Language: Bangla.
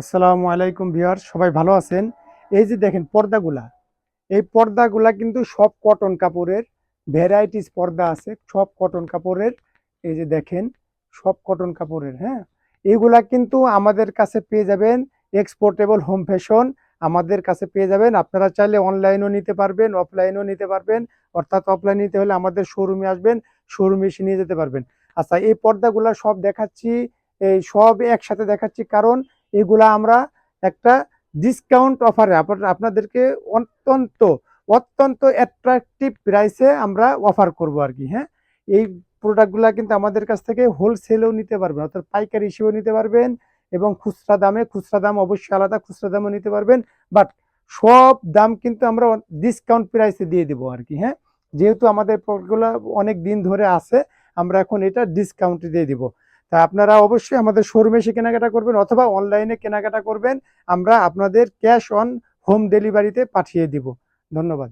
আসসালামু আলাইকুম ভিউয়ার, সবাই ভালো আছেন? এই যে দেখেন পর্দাগুলা, এই পর্দাগুলা কিন্তু সব কটন কাপড়ের ভ্যারাইটিস পর্দা আছে, সব কটন কাপড়ের, এই যে দেখেন সব কটন কাপড়ের হ্যাঁ? এইগুলা কিন্তু আমাদের কাছে পেয়ে যাবেন এক্সপোর্টেবল হোম ফ্যাশন আমাদের কাছে পেয়ে যাবেন, আপনারা চাইলে অনলাইনও নিতে পারবেন অফলাইনও নিতে পারবেন, অর্থাৎ অফলাইন নিতে হলে আমাদের শোরুমে আসবেন শোরুমে এসে নিয়ে যেতে পারবেন। আচ্ছা এই পর্দাগুলা সব দেখাচ্ছি, এই সব একসাথে দেখাচ্ছি, কারণ এগুলা আমরা একটা ডিসকাউন্ট অফারে আপনাদেরকে অত্যন্ত অত্যন্ত অ্যাট্রাকটিভ প্রাইসে আমরা অফার করব আর কি হ্যাঁ? এই প্রোডাক্টগুলো কিন্তু আমাদের কাছ থেকে হোলসেলেও নিতে পারবেন, অর্থাৎ পাইকারি হিসেবেও নিতে পারবেন এবং খুচরা দামে, খুচরা দাম অবশ্যই আলাদা, খুচরা দামও নিতে পারবেন বাট সব দাম কিন্তু আমরা ডিসকাউন্ট প্রাইসে দিয়ে দেবো আর কি হ্যাঁ? যেহেতু আমাদের প্রোডাক্টগুলো অনেক দিন ধরে আছে, আমরা এখন এটা ডিসকাউন্টে দিয়ে দিব। তা আপনারা অবশ্যই আমাদের শোরুমে এসে কেনাকাটা করবেন অথবা অনলাইনে কেনাকাটা করবেন। আমরা আপনাদের ক্যাশ অন হোম ডেলিভারিতে পাঠিয়ে দিব। ধন্যবাদ।